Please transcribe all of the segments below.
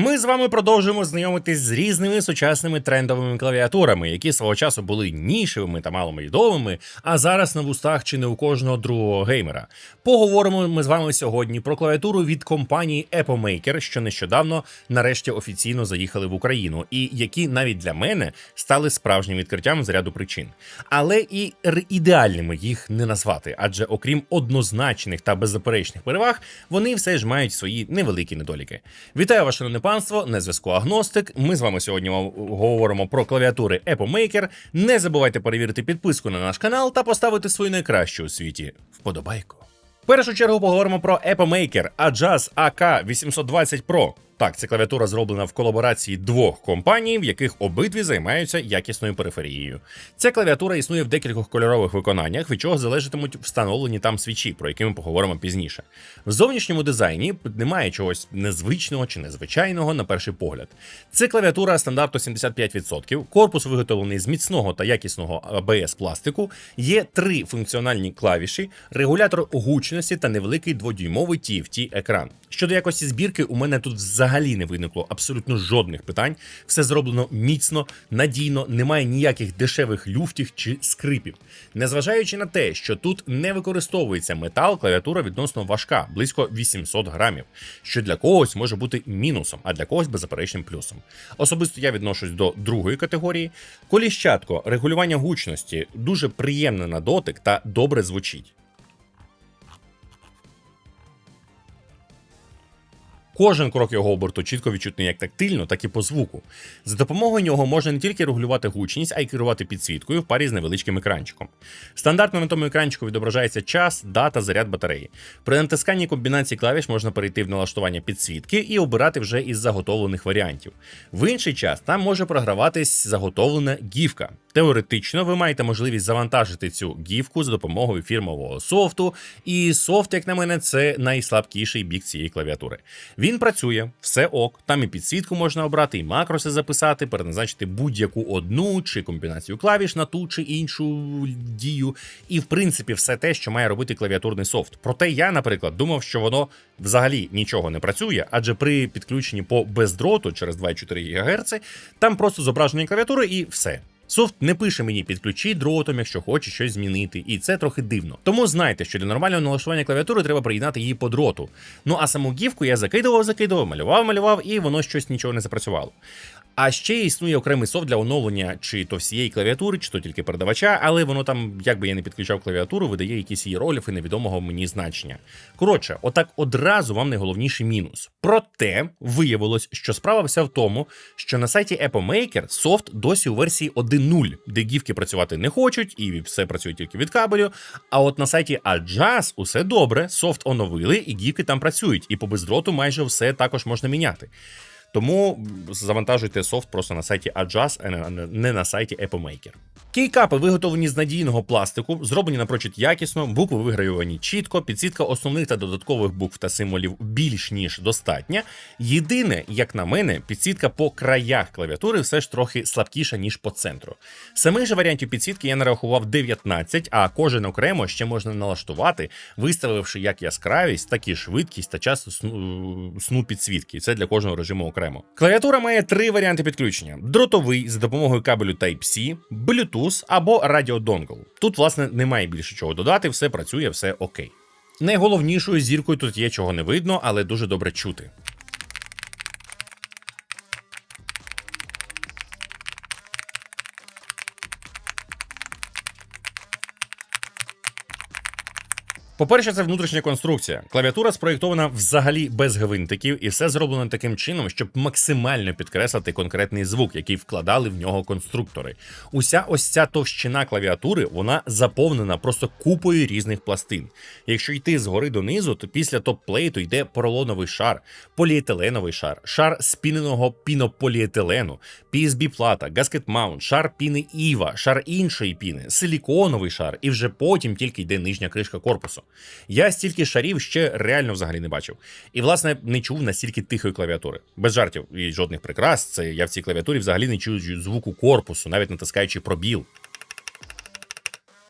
Ми з вами продовжуємо знайомитись з різними сучасними трендовими клавіатурами, які свого часу були нішевими та маломайдовими, а зараз на вустах чи не у кожного другого геймера. Поговоримо ми з вами сьогодні про клавіатуру від компанії Apple Maker, що нещодавно нарешті офіційно заїхали в Україну, і які навіть для мене стали справжнім відкриттям з ряду причин. Але і ідеальними їх не назвати, адже окрім однозначних та беззаперечних переваг, вони все ж мають свої невеликі недоліки. Вітаю вас, шановне панство, на зв'язку Агностик. Ми з вами сьогодні говоримо про клавіатури Apple Maker. Не забувайте перевірити підписку на наш канал та поставити свою найкращу у світі вподобайку. В першу чергу поговоримо про Apple Maker Adjust AK820 Pro. Так, ця клавіатура зроблена в колаборації двох компаній, в яких обидві займаються якісною периферією. Ця клавіатура існує в декількох кольорових виконаннях, від чого залежатимуть встановлені там свічі, про які ми поговоримо пізніше. В зовнішньому дизайні немає чогось незвичного чи незвичайного на перший погляд. Це клавіатура стандарту 75%, корпус виготовлений з міцного та якісного ABS пластику, є три функціональні клавіші, регулятор гучності та невеликий дводюймовий TFT екран. Щодо якості збірки, у мене тут взагалі не виникло абсолютно жодних питань. Все зроблено міцно, надійно, немає ніяких дешевих люфтів чи скрипів. Незважаючи на те, що тут не використовується метал, клавіатура відносно важка, близько 800 грамів, що для когось може бути мінусом, а для когось беззаперечним плюсом. Особисто я відношусь до другої категорії. Коліщатко, регулювання гучності дуже приємне на дотик та добре звучить. Кожен крок його оберту чітко відчутний як тактильно, так і по звуку. За допомогою нього можна не тільки регулювати гучність, а й керувати підсвіткою в парі з невеличким екранчиком. Стандартно на тому екранчику відображається час, дата, заряд батареї. При натисканні комбінації клавіш можна перейти в налаштування підсвітки і обирати вже із заготовлених варіантів. В інший час там може програватись заготовлена гівка. Теоретично ви маєте можливість завантажити цю гівку за допомогою фірмового софту, і софт, як на мене, це найслабкіший бік цієї клавіатури. Він працює, все ок, там і підсвітку можна обрати, і макроси записати, переназначити будь-яку одну чи комбінацію клавіш на ту чи іншу дію. І в принципі все те, що має робити клавіатурний софт. Проте я, наприклад, думав, що воно взагалі нічого не працює, адже при підключенні по бездроту через 2,4 ГГц там просто зображення клавіатури і все. Софт не пише мені підключи дротом, якщо хоче щось змінити, і це трохи дивно. Тому знайте, що для нормального налаштування клавіатури треба приєднати її по дроту. Ну а саму гівку я закидував, закидував, малював, малював, і воно щось нічого не запрацювало. А ще існує окремий софт для оновлення чи то всієї клавіатури, чи то тільки передавача, але воно там, як би я не підключав клавіатуру, видає якісь її роліфи невідомого мені значення. Коротше, отак одразу вам найголовніший мінус. Проте виявилось, що справа вся в тому, що на сайті Apple Maker софт досі у версії 1.0, де гівки працювати не хочуть, і все працює тільки від кабелю. А от на сайті Adjust усе добре, софт оновили, і гівки там працюють, і по бездроту майже все також можна міняти. Тому завантажуйте софт просто на сайті Adjust, а не- на сайті Apple Maker. Кейкапи виготовлені з надійного пластику, зроблені напрочуд якісно, букви вигравіювані чітко, підсвітка основних та додаткових букв та символів більш ніж достатня. Єдине, як на мене, підсвітка по краях клавіатури все ж трохи слабкіша, ніж по центру. Самих же варіантів підсвітки я нарахував 19, а кожен окремо ще можна налаштувати, виставивши як яскравість, так і швидкість та час сну підсвітки. Це для кожного режиму окремо. Клавіатура має три варіанти підключення: дротовий за допомогою кабелю Type-C, Bluetooth або радіодонгл. Тут, власне, немає більше чого додати, все працює, все окей. Найголовнішою зіркою тут є чого не видно, але дуже добре чути. По-перше, це внутрішня конструкція. Клавіатура спроєктована взагалі без гвинтиків, і все зроблено таким чином, щоб максимально підкреслити конкретний звук, який вкладали в нього конструктори. Уся ось ця товщина клавіатури вона заповнена просто купою різних пластин. Якщо йти згори донизу, то після топ-плейту йде поролоновий шар, поліетиленовий шар, шар спіненого пінополіетилену, PSB плата, гаскет маунт, шар піни Іва, шар іншої піни, силіконовий шар, і вже потім тільки йде нижня кришка корпусу. Я стільки шарів ще реально взагалі не бачив. І, власне, не чув настільки тихої клавіатури. Без жартів і жодних прикрас. Це я в цій клавіатурі взагалі не чую звуку корпусу, навіть натискаючи пробіл.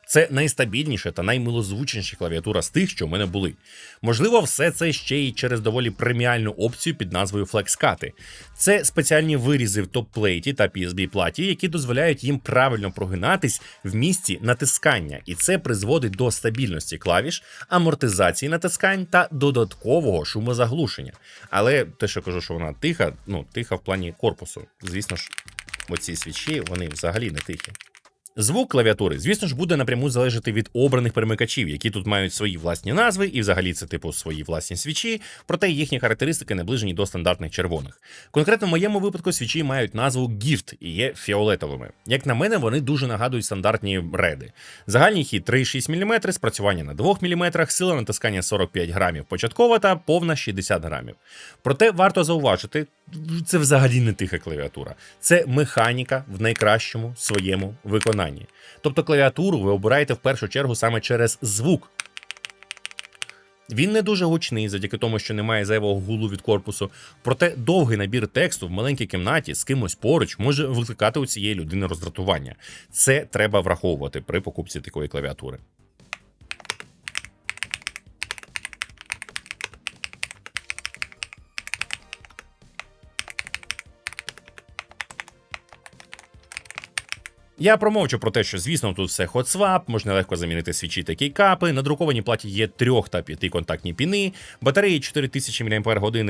Це найстабільніша та наймилозвучніша клавіатура з тих, що в мене були. Можливо, все це ще й через доволі преміальну опцію під назвою FlexCut. Це спеціальні вирізи в топ-плейті та PSB-платі, які дозволяють їм правильно прогинатись в місці натискання, і це призводить до стабільності клавіш, амортизації натискань та додаткового шумозаглушення. Але те, що кажу, що вона тиха, ну тиха в плані корпусу. Звісно ж, оці свічі вони взагалі не тихі. Звук клавіатури, звісно ж, буде напряму залежати від обраних перемикачів, які тут мають свої власні назви, і взагалі це типу свої власні свічі, проте їхні характеристики наближені до стандартних червоних. Конкретно в моєму випадку свічі мають назву GIFT і є фіолетовими. Як на мене, вони дуже нагадують стандартні реди. Загальний хід 3,6 мм, спрацювання на 2 мм, сила натискання 45 грамів початкова та повна 60 грамів. Проте варто зауважити, це взагалі не тиха клавіатура. Це механіка в найкращому своєму виконанні. Тобто клавіатуру ви обираєте в першу чергу саме через звук. Він не дуже гучний, завдяки тому, що немає зайвого гулу від корпусу. Проте довгий набір тексту в маленькій кімнаті з кимось поруч може викликати у цієї людини роздратування. Це треба враховувати при покупці такої клавіатури. Я промовчу про те, що звісно тут все hot-swap, можна легко замінити свічі та кейкапи. На друкованій платі є трьох та п'яти контактні піни. Батареї 4000 мАч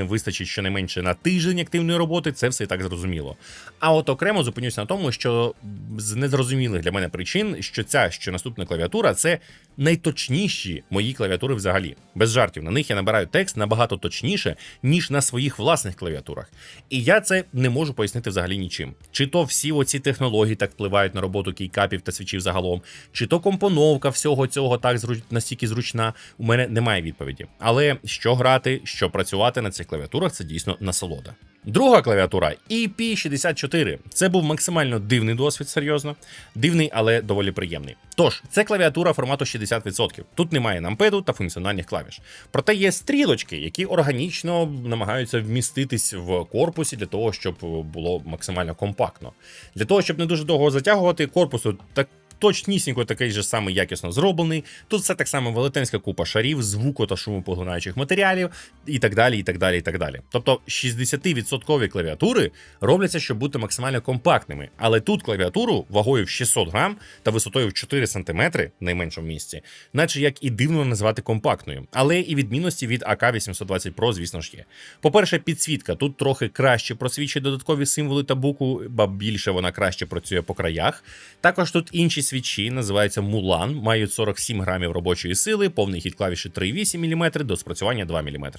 вистачить щонайменше на тиждень активної роботи. Це все і так зрозуміло. А от окремо зупинюся на тому, що з незрозумілих для мене причин, що ця що наступна клавіатура це найточніші мої клавіатури взагалі. Без жартів на них я набираю текст набагато точніше, ніж на своїх власних клавіатурах. І я це не можу пояснити взагалі нічим. Чи то всі оці технології так впливають на роботу кейкапів та свічів загалом, чи то компоновка всього цього так настільки зручна, у мене немає відповіді. Але що грати, що працювати на цих клавіатурах, це дійсно насолода. Друга клавіатура EP64. Це був максимально дивний досвід, серйозно. Дивний, але доволі приємний. Тож, це клавіатура формату 60%. Тут немає нампеду та функціональних клавіш. Проте є стрілочки, які органічно намагаються вміститись в корпусі для того, щоб було максимально компактно. Для того, щоб не дуже довго затягувати, корпусу так точнісінько такий же самий якісно зроблений. Тут все так само велетенська купа шарів, звуку та шумопоглинаючих матеріалів і так далі. і так далі, і так далі. Тобто 60% клавіатури робляться, щоб бути максимально компактними. Але тут клавіатуру вагою в 600 грам та висотою в 4 см найменшому місці, наче як і дивно назвати компактною. Але і відмінності від ак 820 Pro, звісно ж є. По-перше, підсвітка тут трохи краще просвічує додаткові символи та букву, ба більше вона краще працює по краях. Також тут інші свічі називаються Мулан, мають 47 грамів робочої сили, повний хід клавіші 3,8 мм до спрацювання 2 мм.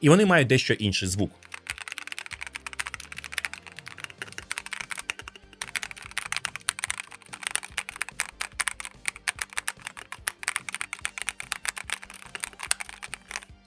І вони мають дещо інший звук.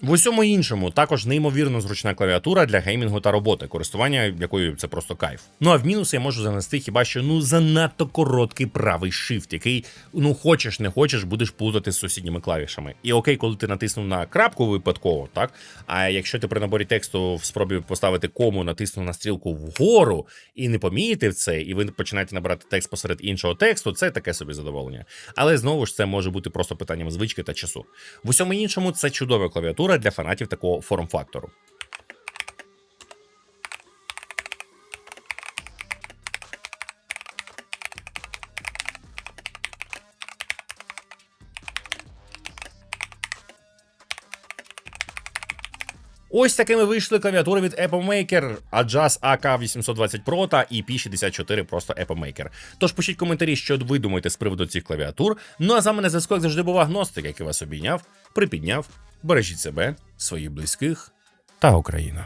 В усьому іншому також неймовірно зручна клавіатура для геймінгу та роботи, користування якою це просто кайф. Ну а в мінуси я можу занести хіба що ну занадто короткий правий shift, який ну хочеш не хочеш, будеш плутати з сусідніми клавішами. І окей, коли ти натиснув на крапку випадково, так. А якщо ти при наборі тексту в спробі поставити кому, натиснув на стрілку вгору і не помітив це, і ви починаєте набирати текст посеред іншого тексту, це таке собі задоволення. Але знову ж це може бути просто питанням звички та часу. В усьому іншому це чудова клавіатура для фанатів такого форм-фактору. Ось такими вийшли клавіатури від Apple Maker, Adjust AK820 Pro та EP64 просто Apple Maker. Тож пишіть коментарі, що ви думаєте з приводу цих клавіатур. Ну а за мене зв'язку, як завжди був агностик, який вас обійняв, припідняв. Бережіть себе, своїх близьких та Україну.